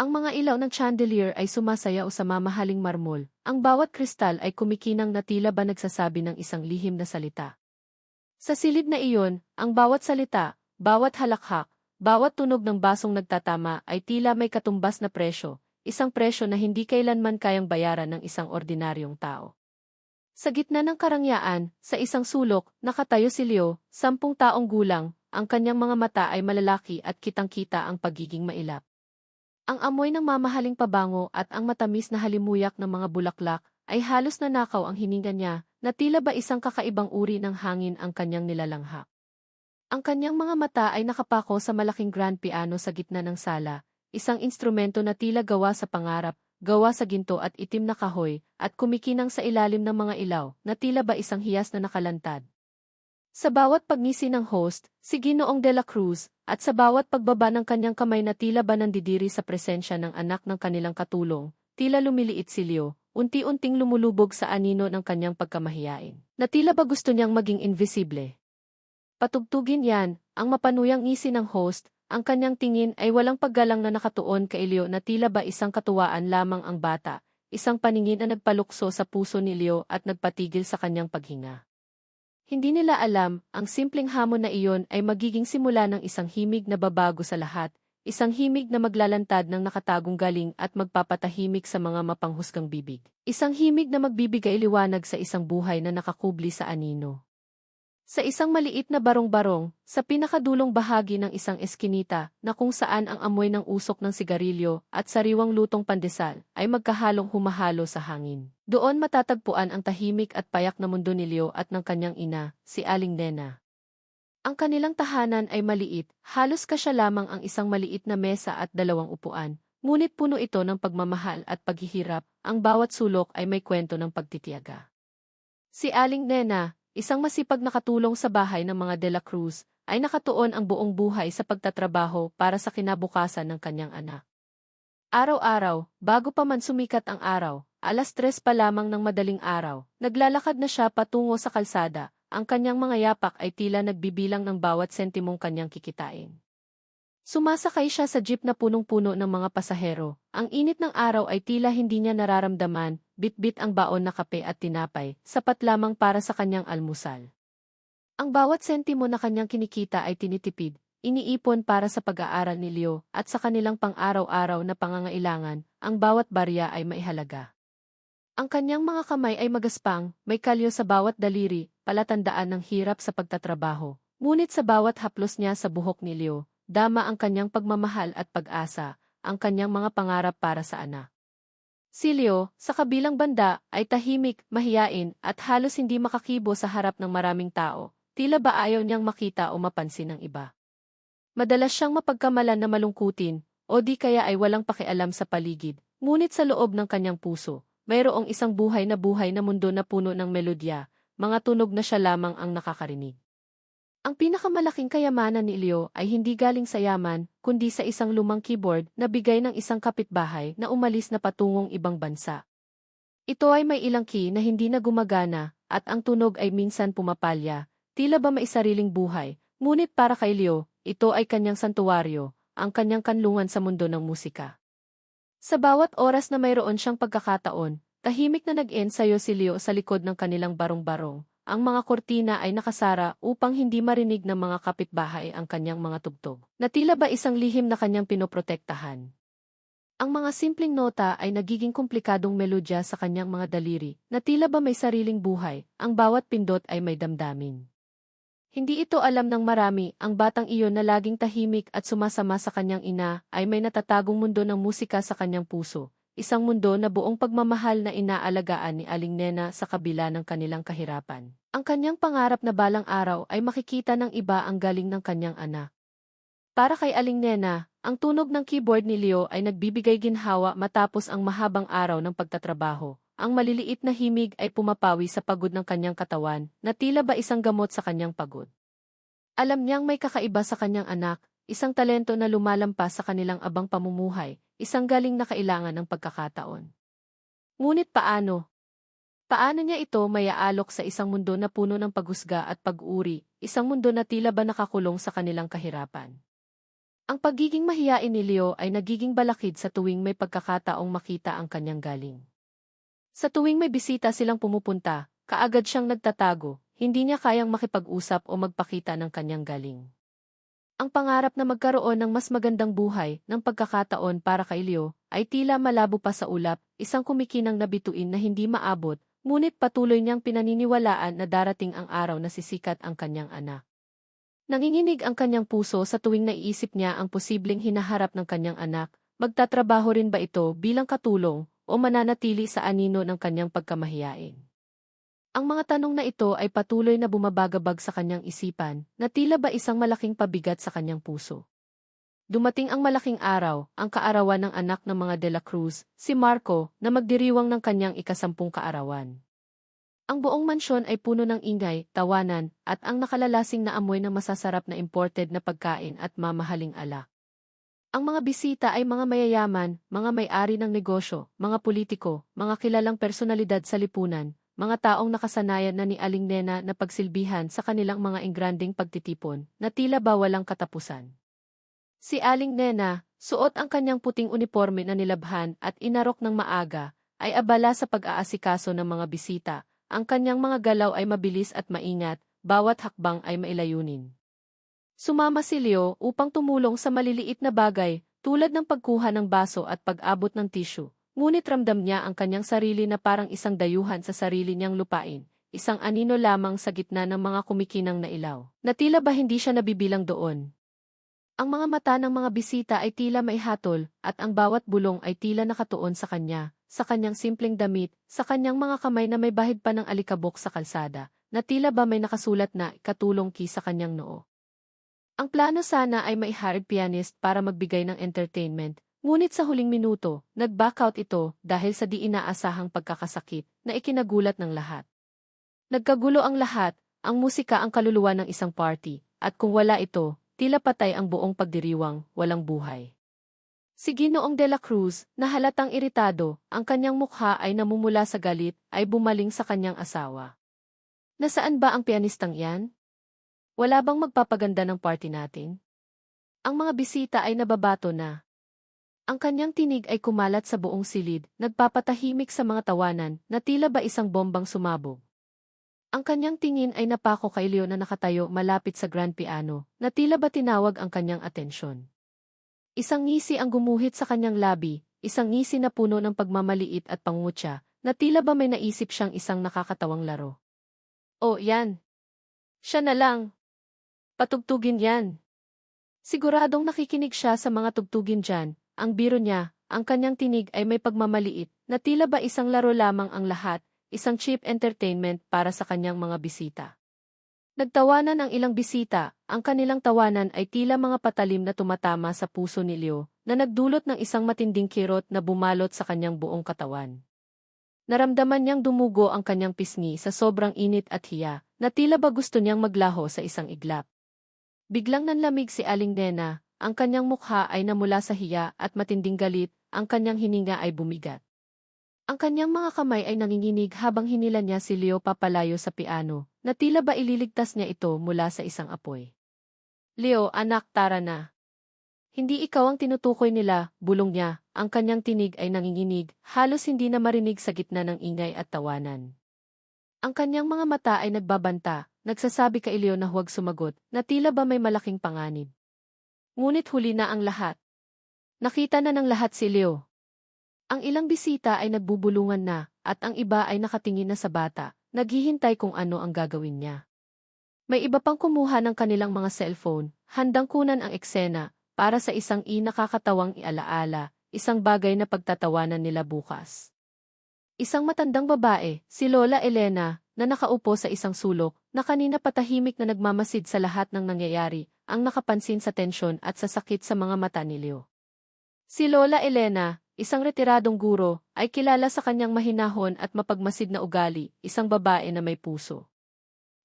Ang mga ilaw ng chandelier ay sumasayaw sa mamahaling marmol. Ang bawat kristal ay kumikinang na tila ba nagsasabi ng isang lihim na salita. Sa silid na iyon, ang bawat salita, bawat halakhak, bawat tunog ng basong nagtatama ay tila may katumbas na presyo, isang presyo na hindi kailanman kayang bayaran ng isang ordinaryong tao. Sa gitna ng karangyaan, sa isang sulok, nakatayo si Leo, sampung taong gulang, ang kanyang mga mata ay malalaki at kitang-kita ang pagiging mailap. Ang amoy ng mamahaling pabango at ang matamis na halimuyak ng mga bulaklak ay halos nanakaw ang hininga niya, na tila ba isang kakaibang uri ng hangin ang kanyang nilalanghap. Ang kanyang mga mata ay nakapako sa malaking grand piano sa gitna ng sala, isang instrumento na tila gawa sa pangarap, gawa sa ginto at itim na kahoy, at kumikinang sa ilalim ng mga ilaw, na tila ba isang hiyas na nakalantad. Sa bawat pagngisi ng host, si Ginoong de la Cruz, at sa bawat pagbaba ng kanyang kamay na tila ba nandidiri sa presensya ng anak ng kanilang katulong, tila lumiliit si Leo, unti-unting lumulubog sa anino ng kanyang pagkamahiyain, na tila ba gusto niyang maging invisible. Patugtugin yan, ang mapanuyang ngisi ng host, ang kanyang tingin ay walang paggalang na nakatuon kay Leo na tila ba isang katuwaan lamang ang bata, isang paningin na nagpalukso sa puso ni Leo at nagpatigil sa kanyang paghinga. Hindi nila alam, ang simpleng hamon na iyon ay magiging simula ng isang himig na babago sa lahat, isang himig na maglalantad ng nakatagong galing at magpapatahimik sa mga mapanghusgang bibig. Isang himig na magbibigay liwanag sa isang buhay na nakakubli sa anino. Sa isang maliit na barong-barong, sa pinakadulong bahagi ng isang eskinita, na kung saan ang amoy ng usok ng sigarilyo at sariwang lutong pandesal ay magkahalong humahalo sa hangin. Doon matatagpuan ang tahimik at payak na mundo ni Leo at ng kanyang ina, si Aling Nena. Ang kanilang tahanan ay maliit, halos kasya lamang ang isang maliit na mesa at dalawang upuan, ngunit puno ito ng pagmamahal at paghihirap, ang bawat sulok ay may kwento ng pagtitiyaga. Si Aling Nena, isang masipag na katulong sa bahay ng mga De La Cruz, ay nakatuon ang buong buhay sa pagtatrabaho para sa kinabukasan ng kanyang anak. Araw-araw, bago pa man sumikat ang araw, alas tres pa lamang ng madaling araw, naglalakad na siya patungo sa kalsada, ang kanyang mga yapak ay tila nagbibilang ng bawat sentimong kanyang kikitain. Sumasakay siya sa jeep na punong-puno ng mga pasahero. Ang init ng araw ay tila hindi niya nararamdaman, bit-bit ang baon na kape at tinapay, sapat lamang para sa kanyang almusal. Ang bawat sentimo na kanyang kinikita ay tinitipid, iniipon para sa pag-aaral ni Leo at sa kanilang pang-araw-araw na pangangailangan, ang bawat barya ay maihalaga. Ang kanyang mga kamay ay magaspang, may kalyo sa bawat daliri, palatandaan ng hirap sa pagtatrabaho. Ngunit sa bawat haplos niya sa buhok ni Leo, dama ang kanyang pagmamahal at pag-asa, ang kanyang mga pangarap para sa anak. Si Leo, sa kabilang banda, ay tahimik, mahiyain, at halos hindi makakibo sa harap ng maraming tao, tila ba ayaw niyang makita o mapansin ng iba. Madalas siyang mapagkamalan na malungkutin, o di kaya ay walang pakialam sa paligid, ngunit sa loob ng kanyang puso, mayroong isang buhay na buhay na mundo na puno ng melodya, mga tunog na siya lamang ang nakakarinig. Ang pinakamalaking kayamanan ni Leo ay hindi galing sa yaman, kundi sa isang lumang keyboard na bigay ng isang kapitbahay na umalis na patungong ibang bansa. Ito ay may ilang key na hindi na gumagana, at ang tunog ay minsan pumapalya, tila ba may sariling buhay, ngunit para kay Leo, ito ay kanyang santuwaryo, ang kanyang kanlungan sa mundo ng musika. Sa bawat oras na mayroon siyang pagkakataon, tahimik na nag-ensayo si Leo sa likod ng kanilang barong-barong, ang mga kortina ay nakasara upang hindi marinig ng mga kapitbahay ang kanyang mga tugtog, na tila ba isang lihim na kanyang pinoprotektahan. Ang mga simpleng nota ay nagiging komplikadong melodya sa kanyang mga daliri, na tila ba may sariling buhay, ang bawat pindot ay may damdamin. Hindi ito alam ng marami, ang batang iyon na laging tahimik at sumasama sa kanyang ina ay may natatagong mundo ng musika sa kanyang puso, isang mundo na buong pagmamahal na inaalagaan ni Aling Nena sa kabila ng kanilang kahirapan. Ang kanyang pangarap na balang araw ay makikita ng iba ang galing ng kanyang anak. Para kay Aling Nena, ang tunog ng keyboard ni Leo ay nagbibigay ginhawa matapos ang mahabang araw ng pagtatrabaho. Ang maliliit na himig ay pumapawi sa pagod ng kanyang katawan, na tila ba isang gamot sa kanyang pagod. Alam niyang may kakaiba sa kanyang anak, isang talento na lumalampas sa kanilang abang pamumuhay, isang galing na kailangan ng pagkakataon. Ngunit paano, Paano niya ito mayaalok sa isang mundo na puno ng paghusga at pag-uri, isang mundo na tila ba nakakulong sa kanilang kahirapan? Ang pagiging mahiyain ni Leo ay nagiging balakid sa tuwing may pagkakataong makita ang kanyang galing. Sa tuwing may bisita silang pumupunta, kaagad siyang nagtatago, hindi niya kayang makipag-usap o magpakita ng kanyang galing. Ang pangarap na magkaroon ng mas magandang buhay ng pagkakataon para kay Leo ay tila malabo pa sa ulap, isang kumikinang nabituin na hindi maabot, ngunit patuloy niyang pinaniniwalaan na darating ang araw na sisikat ang kanyang anak. Nanginginig ang kanyang puso sa tuwing naiisip niya ang posibleng hinaharap ng kanyang anak, magtatrabaho rin ba ito bilang katulong o mananatili sa anino ng kanyang pagkamahiyain. Ang mga tanong na ito ay patuloy na bumabagabag sa kanyang isipan na tila ba isang malaking pabigat sa kanyang puso. Dumating ang malaking araw, ang kaarawan ng anak ng mga De La Cruz, si Marco, na magdiriwang ng kanyang ikasampung kaarawan. Ang buong mansyon ay puno ng ingay, tawanan, at ang nakalalasing na amoy ng masasarap na imported na pagkain at mamahaling alak. Ang mga bisita ay mga mayayaman, mga may-ari ng negosyo, mga politiko, mga kilalang personalidad sa lipunan, mga taong nakasanayan na ni Aling Nena na pagsilbihan sa kanilang mga ingranding pagtitipon, na tila ba walang katapusan. Si Aling Nena, suot ang kanyang puting uniforme na nilabhan at inarok ng maaga, ay abala sa pag-aasikaso ng mga bisita, ang kanyang mga galaw ay mabilis at maingat, bawat hakbang ay mailayunin. Sumama si Leo upang tumulong sa maliliit na bagay, tulad ng pagkuha ng baso at pag-abot ng tissue, ngunit ramdam niya ang kanyang sarili na parang isang dayuhan sa sarili niyang lupain, isang anino lamang sa gitna ng mga kumikinang na ilaw, na tila ba hindi siya nabibilang doon. Ang mga mata ng mga bisita ay tila maihatol, at ang bawat bulong ay tila nakatuon sa kanya, sa kanyang simpleng damit, sa kanyang mga kamay na may bahid pa ng alikabok sa kalsada, na tila ba may nakasulat na katulong ki sa kanyang noo. Ang plano sana ay may hired pianist para magbigay ng entertainment, ngunit sa huling minuto, nag-back out ito dahil sa di inaasahang pagkakasakit na ikinagulat ng lahat. Nagkagulo ang lahat, ang musika ang kaluluwa ng isang party, at kung wala ito, tila patay ang buong pagdiriwang, walang buhay. Si Ginoong de la Cruz, na halatang iritado, ang kanyang mukha ay namumula sa galit, ay bumaling sa kanyang asawa. Nasaan ba ang pianistang yan? Wala bang magpapaganda ng party natin? Ang mga bisita ay nababato na. Ang kanyang tinig ay kumalat sa buong silid, nagpapatahimik sa mga tawanan, na tila ba isang bombang sumabog. Ang kanyang tingin ay napako kay Leo na nakatayo malapit sa grand piano, na tila ba tinawag ang kanyang atensyon. Isang ngisi ang gumuhit sa kanyang labi, isang ngisi na puno ng pagmamaliit at pangutya, na tila ba may naisip siyang isang nakakatawang laro. Oh, yan. Siya na lang. Patugtugin yan. Siguradong nakikinig siya sa mga tugtugin dyan, ang biro niya, ang kanyang tinig ay may pagmamaliit, na tila ba isang laro lamang ang lahat, isang cheap entertainment para sa kanyang mga bisita. Nagtawanan ang ilang bisita, ang kanilang tawanan ay tila mga patalim na tumatama sa puso ni Leo, na nagdulot ng isang matinding kirot na bumalot sa kanyang buong katawan. Naramdaman niyang dumugo ang kanyang pisngi sa sobrang init at hiya, na tila ba gusto niyang maglaho sa isang iglap. Biglang nanlamig si Aling Nena, ang kanyang mukha ay namula sa hiya at matinding galit, ang kanyang hininga ay bumigat. Ang kanyang mga kamay ay nanginginig habang hinila niya si Leo papalayo sa piano, na tila ba ililigtas niya ito mula sa isang apoy. Leo, anak, tara na. Hindi ikaw ang tinutukoy nila, bulong niya, ang kanyang tinig ay nanginginig, halos hindi na marinig sa gitna ng ingay at tawanan. Ang kanyang mga mata ay nagbabanta, nagsasabi kay Leo na huwag sumagot, na tila ba may malaking panganib. Ngunit huli na ang lahat. Nakita na ng lahat si Leo, ang ilang bisita ay nagbubulungan na, at ang iba ay nakatingin na sa bata, naghihintay kung ano ang gagawin niya. May iba pang kumuha ng kanilang mga cellphone, handang kunan ang eksena, para sa isang inakakatawang ialaala, isang bagay na pagtatawanan nila bukas. Isang matandang babae, si Lola Elena, na nakaupo sa isang sulok, na kanina patahimik na nagmamasid sa lahat ng nangyayari, ang nakapansin sa tensyon at sa sakit sa mga mata ni Leo. Si Lola Elena, isang retiradong guro, ay kilala sa kanyang mahinahon at mapagmasid na ugali, isang babae na may puso.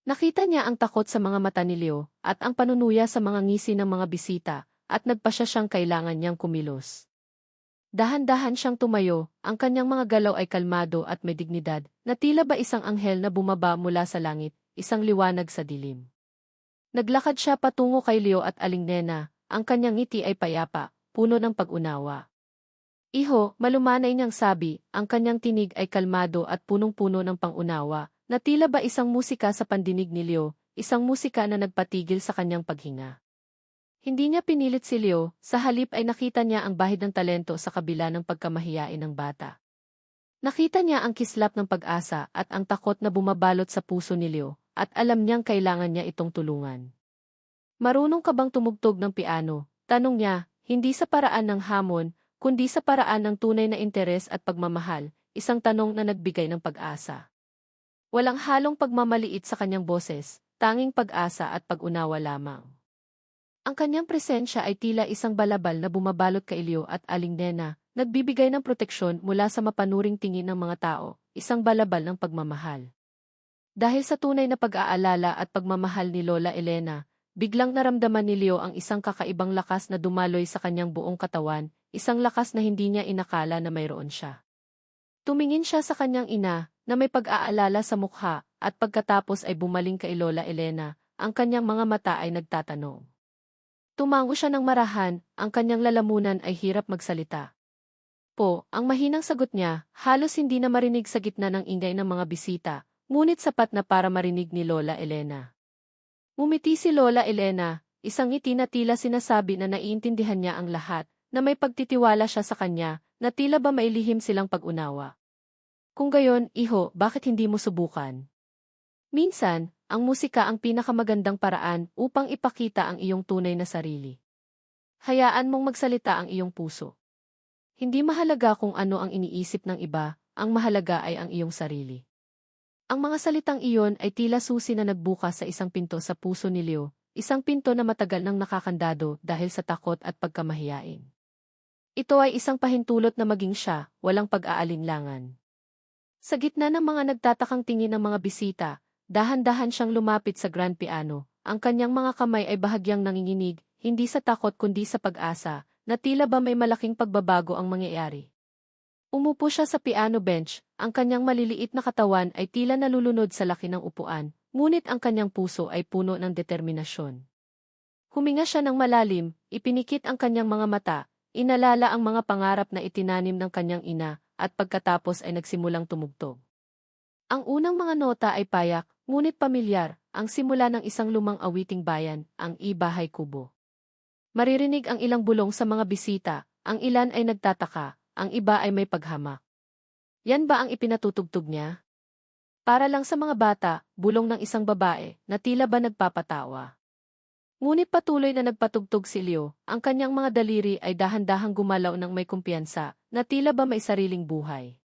Nakita niya ang takot sa mga mata ni Leo at ang panunuya sa mga ngisi ng mga bisita at nagpasya siyang kailangan niyang kumilos. Dahan-dahan siyang tumayo, ang kanyang mga galaw ay kalmado at may dignidad, na tila ba isang anghel na bumaba mula sa langit, isang liwanag sa dilim. Naglakad siya patungo kay Leo at Aling Nena, ang kanyang ngiti ay payapa, puno ng pag-unawa. Iho, malumanay niyang sabi, ang kanyang tinig ay kalmado at punong-puno ng pangunawa, na tila ba isang musika sa pandinig ni Leo, isang musika na nagpatigil sa kanyang paghinga. Hindi niya pinilit si Leo, sa halip ay nakita niya ang bahid ng talento sa kabila ng pagkamahiyain ng bata. Nakita niya ang kislap ng pag-asa at ang takot na bumabalot sa puso ni Leo, at alam niyang kailangan niya itong tulungan. Marunong ka bang tumugtog ng piano? Tanong niya, hindi sa paraan ng hamon, kundi sa paraan ng tunay na interes at pagmamahal, isang tanong na nagbigay ng pag-asa. Walang halong pagmamaliit sa kanyang boses, tanging pag-asa at pag-unawa lamang. Ang kanyang presensya ay tila isang balabal na bumabalot kay Leo at Aling Nena, nagbibigay ng proteksyon mula sa mapanuring tingin ng mga tao, isang balabal ng pagmamahal. Dahil sa tunay na pag-aalala at pagmamahal ni Lola Elena, Biglang naramdaman ni Leo ang isang kakaibang lakas na dumaloy sa kanyang buong katawan, isang lakas na hindi niya inakala na mayroon siya. Tumingin siya sa kanyang ina, na may pag-aalala sa mukha, at pagkatapos ay bumaling kay Lola Elena, ang kanyang mga mata ay nagtatanong. Tumango siya ng marahan, ang kanyang lalamunan ay hirap magsalita. Po, ang mahinang sagot niya, halos hindi na marinig sa gitna ng ingay ng mga bisita, ngunit sapat na para marinig ni Lola Elena. Umiti si Lola Elena, isang ngiti na tila sinasabi na naiintindihan niya ang lahat, na may pagtitiwala siya sa kanya, na tila ba mailihim silang pag-unawa. Kung gayon, iho, bakit hindi mo subukan? Minsan, ang musika ang pinakamagandang paraan upang ipakita ang iyong tunay na sarili. Hayaan mong magsalita ang iyong puso. Hindi mahalaga kung ano ang iniisip ng iba, ang mahalaga ay ang iyong sarili. Ang mga salitang iyon ay tila susi na nagbukas sa isang pinto sa puso ni Leo, isang pinto na matagal nang nakakandado dahil sa takot at pagkamahiyain. Ito ay isang pahintulot na maging siya, walang pag-aalinlangan. Sa gitna ng mga nagtatakang tingin ng mga bisita, dahan-dahan siyang lumapit sa grand piano, ang kanyang mga kamay ay bahagyang nanginginig, hindi sa takot kundi sa pag-asa, na tila ba may malaking pagbabago ang mangyayari. Umupo siya sa piano bench, ang kanyang maliliit na katawan ay tila nalulunod sa laki ng upuan, ngunit ang kanyang puso ay puno ng determinasyon. Huminga siya ng malalim, ipinikit ang kanyang mga mata, inalala ang mga pangarap na itinanim ng kanyang ina, at pagkatapos ay nagsimulang tumugtog. Ang unang mga nota ay payak, ngunit pamilyar, ang simula ng isang lumang awiting bayan, ang Ibahay Kubo. Maririnig ang ilang bulong sa mga bisita, ang ilan ay nagtataka, ang iba ay may paghamak. Yan ba ang ipinatutugtog niya? Para lang sa mga bata, bulong ng isang babae, na tila ba nagpapatawa. Ngunit patuloy na nagpatugtog si Leo, ang kanyang mga daliri ay dahan-dahang gumalaw ng may kumpiyansa, na tila ba may sariling buhay.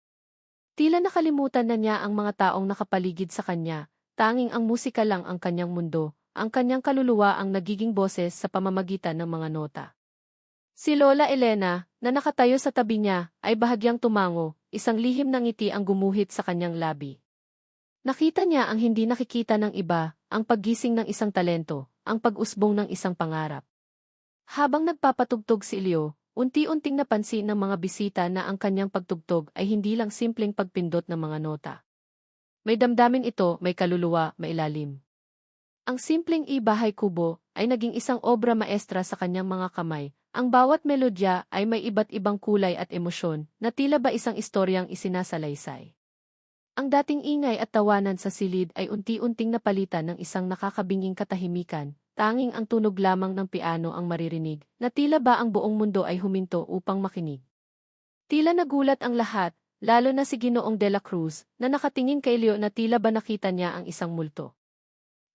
Tila nakalimutan na niya ang mga taong nakapaligid sa kanya, tanging ang musika lang ang kanyang mundo, ang kanyang kaluluwa ang nagiging boses sa pamamagitan ng mga nota. Si Lola Elena, na nakatayo sa tabi niya, ay bahagyang tumango, isang lihim ng ngiti ang gumuhit sa kanyang labi. Nakita niya ang hindi nakikita ng iba, ang paggising ng isang talento, ang pag-usbong ng isang pangarap. Habang nagpapatugtog si Leo, unti-unting napansin ng mga bisita na ang kanyang pagtugtog ay hindi lang simpleng pagpindot ng mga nota. May damdamin ito, may kaluluwa, may ilalim. Ang simpleng ibahay kubo ay naging isang obra maestra sa kanyang mga kamay, ang bawat melodya ay may iba't ibang kulay at emosyon, na tila ba isang istoryang isinasalaysay. Ang dating ingay at tawanan sa silid ay unti-unting napalitan ng isang nakakabinging katahimikan, tanging ang tunog lamang ng piano ang maririnig, na tila ba ang buong mundo ay huminto upang makinig. Tila nagulat ang lahat, lalo na si Ginoong de la Cruz, na nakatingin kay Leo na tila ba nakita niya ang isang multo.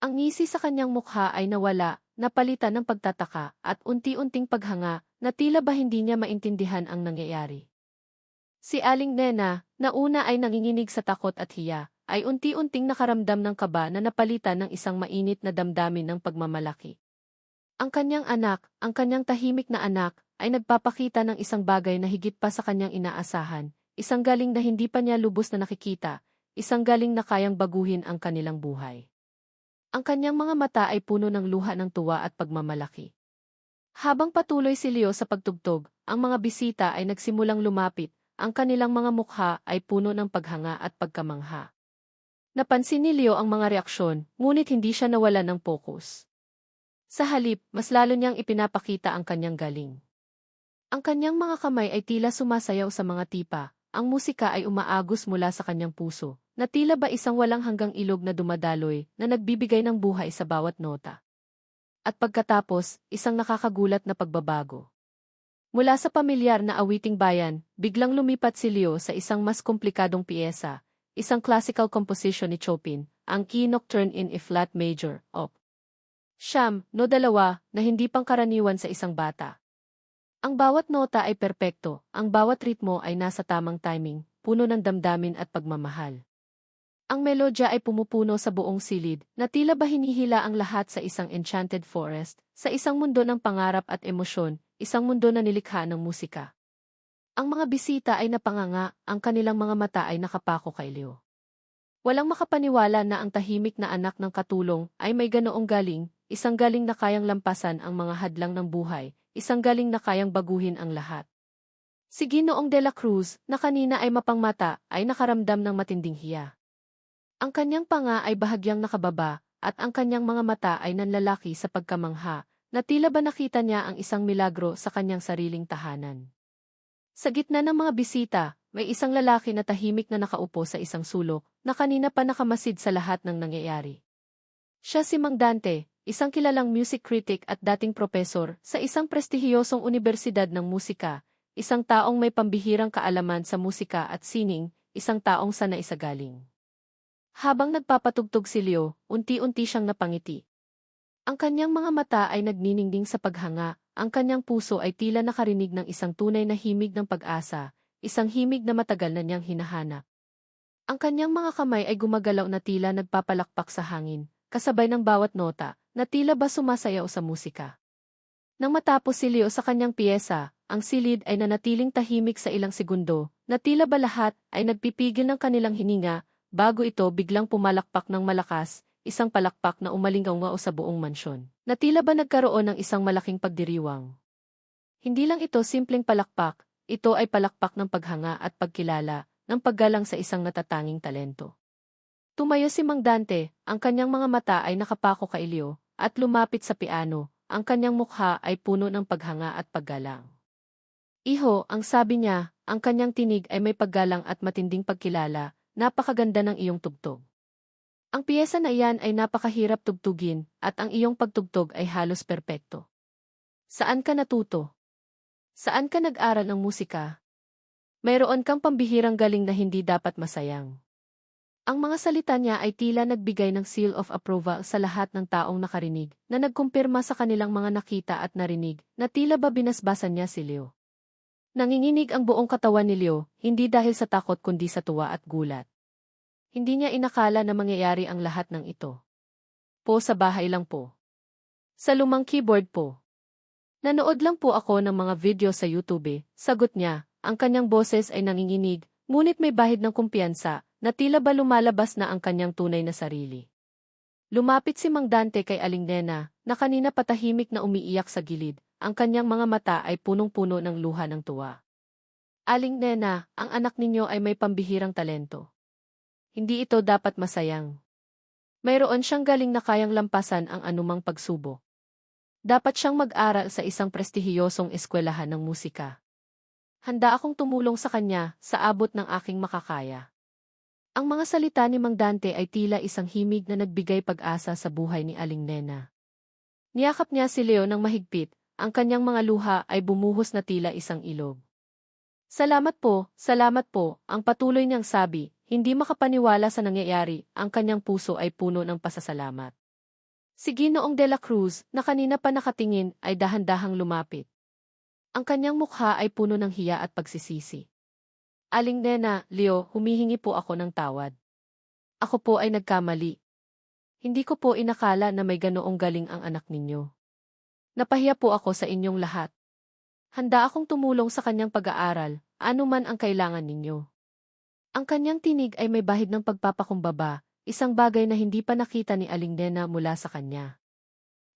Ang ngisi sa kanyang mukha ay nawala, napalitan ng pagtataka at unti-unting paghanga na tila ba hindi niya maintindihan ang nangyayari. Si Aling Nena, na una ay nanginginig sa takot at hiya, ay unti-unting nakaramdam ng kaba na napalitan ng isang mainit na damdamin ng pagmamalaki. Ang kanyang anak, ang kanyang tahimik na anak, ay nagpapakita ng isang bagay na higit pa sa kanyang inaasahan, isang galing na hindi pa niya lubos na nakikita, isang galing na kayang baguhin ang kanilang buhay. Ang kanyang mga mata ay puno ng luha ng tuwa at pagmamalaki. Habang patuloy si Leo sa pagtugtog, ang mga bisita ay nagsimulang lumapit, ang kanilang mga mukha ay puno ng paghanga at pagkamangha. Napansin ni Leo ang mga reaksyon, ngunit hindi siya nawala ng pokus. Sa halip, mas lalo niyang ipinapakita ang kanyang galing. Ang kanyang mga kamay ay tila sumasayaw sa mga tipa, ang musika ay umaagos mula sa kanyang puso, na tila ba isang walang hanggang ilog na dumadaloy na nagbibigay ng buhay sa bawat nota. At pagkatapos, isang nakakagulat na pagbabago. Mula sa pamilyar na awiting bayan, biglang lumipat si Leo sa isang mas komplikadong piyesa, isang classical composition ni Chopin, ang Key Nocturne in E flat major, op. Siyam, no dalawa, na hindi pangkaraniwan sa isang bata. Ang bawat nota ay perpekto, ang bawat ritmo ay nasa tamang timing, puno ng damdamin at pagmamahal. Ang melodya ay pumupuno sa buong silid, na tila ba hinihila ang lahat sa isang enchanted forest, sa isang mundo ng pangarap at emosyon, isang mundo na nilikha ng musika. Ang mga bisita ay napanganga, ang kanilang mga mata ay nakapako kay Leo. Walang makapaniwala na ang tahimik na anak ng katulong ay may ganoong galing, isang galing na kayang lampasan ang mga hadlang ng buhay, isang galing na kayang baguhin ang lahat. Si Ginoong de la Cruz, na kanina ay mapangmata, ay nakaramdam ng matinding hiya. Ang kanyang panga ay bahagyang nakababa, at ang kanyang mga mata ay nanlalaki sa pagkamangha, na tila ba nakita niya ang isang milagro sa kanyang sariling tahanan. Sa gitna ng mga bisita, may isang lalaki na tahimik na nakaupo sa isang sulok, na kanina pa nakamasid sa lahat ng nangyayari. Siya si Mang Dante, isang kilalang music critic at dating propesor sa isang prestihiyosong universidad ng musika, isang taong may pambihirang kaalaman sa musika at sining, isang taong sanay sa galing. Habang nagpapatugtog si Leo, unti-unti siyang napangiti. Ang kanyang mga mata ay nagniningding sa paghanga, ang kanyang puso ay tila nakarinig ng isang tunay na himig ng pag-asa, isang himig na matagal na niyang hinahanap. Ang kanyang mga kamay ay gumagalaw na tila nagpapalakpak sa hangin, kasabay ng bawat nota, na tila ba sumasayaw sa musika. Nang matapos si Leo sa kanyang piyesa, ang silid ay nanatiling tahimik sa ilang segundo, na tila ba lahat ay nagpipigil ng kanilang hininga, bago ito biglang pumalakpak ng malakas, isang palakpak na umalingaw sa buong mansyon, na tila ba nagkaroon ng isang malaking pagdiriwang. Hindi lang ito simpleng palakpak, ito ay palakpak ng paghanga at pagkilala, ng paggalang sa isang natatanging talento. Tumayo si Mang Dante, ang kanyang mga mata ay nakapako kay Leo, at lumapit sa piano, ang kanyang mukha ay puno ng paghanga at paggalang. Iho, ang sabi niya, ang kanyang tinig ay may paggalang at matinding pagkilala, Napakaganda ng iyong tugtog. Ang piyesa na iyan ay napakahirap tugtugin at ang iyong pagtugtog ay halos perpekto. Saan ka natuto? Saan ka nag-aral ng musika? Mayroon kang pambihirang galing na hindi dapat masayang. Ang mga salita niya ay tila nagbigay ng seal of approval sa lahat ng taong nakarinig, na nagkumpirma sa kanilang mga nakita at narinig, na tila ba binasbasan niya si Leo. Nanginginig ang buong katawan ni Leo, hindi dahil sa takot kundi sa tuwa at gulat. Hindi niya inakala na mangyayari ang lahat ng ito. Po sa bahay lang po. Sa lumang keyboard po. Nanood lang po ako ng mga video sa YouTube, sagot niya, ang kanyang boses ay nanginginig, ngunit may bahid ng kumpiyansa, na tila ba lumalabas na ang kanyang tunay na sarili. Lumapit si Mang Dante kay Aling Nena, na kanina patahimik na umiiyak sa gilid, ang kanyang mga mata ay punong-puno ng luha ng tuwa. Aling Nena, ang anak ninyo ay may pambihirang talento. Hindi ito dapat masayang. Mayroon siyang galing na kayang lampasan ang anumang pagsubo. Dapat siyang mag-aral sa isang prestihiyosong eskwelahan ng musika. Handa akong tumulong sa kanya sa abot ng aking makakaya. Ang mga salita ni Mang Dante ay tila isang himig na nagbigay pag-asa sa buhay ni Aling Nena. Niyakap niya si Leo ng mahigpit, ang kanyang mga luha ay bumuhos na tila isang ilog. Salamat po, salamat po, ang patuloy niyang sabi, hindi makapaniwala sa nangyayari, ang kanyang puso ay puno ng pasasalamat. Si Ginoong de la Cruz, na kanina pa nakatingin, ay dahan-dahang lumapit. Ang kanyang mukha ay puno ng hiya at pagsisisi. Aling Nena, Leo, humihingi po ako ng tawad. Ako po ay nagkamali. Hindi ko po inakala na may ganoong galing ang anak ninyo. Napahiya po ako sa inyong lahat. Handa akong tumulong sa kanyang pag-aaral, anuman ang kailangan ninyo. Ang kanyang tinig ay may bahid ng pagpapakumbaba, isang bagay na hindi pa nakita ni Aling Nena mula sa kanya.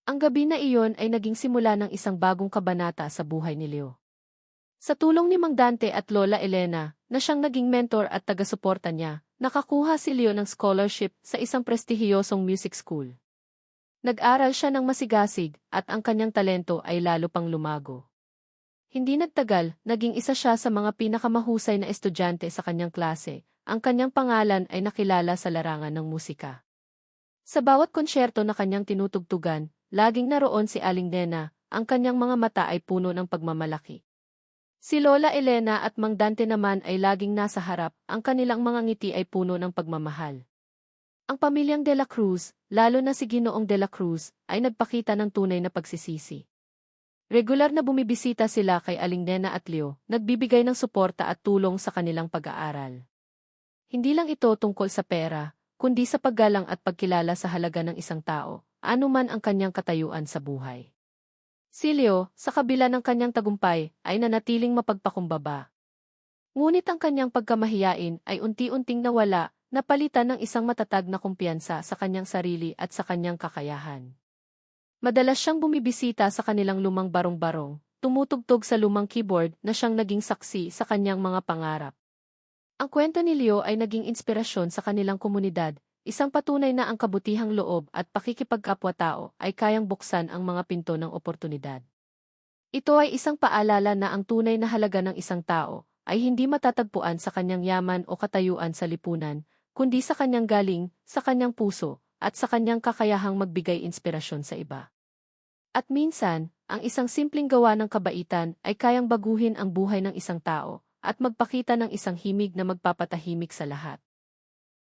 Ang gabi na iyon ay naging simula ng isang bagong kabanata sa buhay ni Leo. Sa tulong ni Mang Dante at Lola Elena, na siyang naging mentor at taga-suporta niya, nakakuha si Leo ng scholarship sa isang prestihiyosong music school. Nag-aral siya ng masigasig at ang kanyang talento ay lalo pang lumago. Hindi nagtagal, naging isa siya sa mga pinakamahusay na estudyante sa kanyang klase. Ang kanyang pangalan ay nakilala sa larangan ng musika. Sa bawat konsyerto na kanyang tinutugtugan, laging naroon si Aling Nena, ang kanyang mga mata ay puno ng pagmamalaki. Si Lola Elena at Mang Dante naman ay laging nasa harap, ang kanilang mga ngiti ay puno ng pagmamahal. Ang pamilyang De La Cruz, lalo na si Ginoong De La Cruz, ay nagpakita ng tunay na pagsisisi. Regular na bumibisita sila kay Aling Nena at Leo, nagbibigay ng suporta at tulong sa kanilang pag-aaral. Hindi lang ito tungkol sa pera, kundi sa paggalang at pagkilala sa halaga ng isang tao, anuman ang kanyang katayuan sa buhay. Si Leo, sa kabila ng kanyang tagumpay, ay nanatiling mapagpakumbaba. Ngunit ang kanyang pagkamahiyain ay unti-unting nawala, napalitan ng isang matatag na kumpiyansa sa kanyang sarili at sa kanyang kakayahan. Madalas siyang bumibisita sa kanilang lumang barong-barong, tumutugtog sa lumang keyboard na siyang naging saksi sa kanyang mga pangarap. Ang kwento ni Leo ay naging inspirasyon sa kanilang komunidad, isang patunay na ang kabutihang loob at pakikipagkapwa-tao ay kayang buksan ang mga pinto ng oportunidad. Ito ay isang paalala na ang tunay na halaga ng isang tao ay hindi matatagpuan sa kanyang yaman o katayuan sa lipunan, kundi sa kanyang galing, sa kanyang puso, at sa kanyang kakayahang magbigay inspirasyon sa iba. At minsan, ang isang simpleng gawa ng kabaitan ay kayang baguhin ang buhay ng isang tao at magpakita ng isang himig na magpapatahimik sa lahat.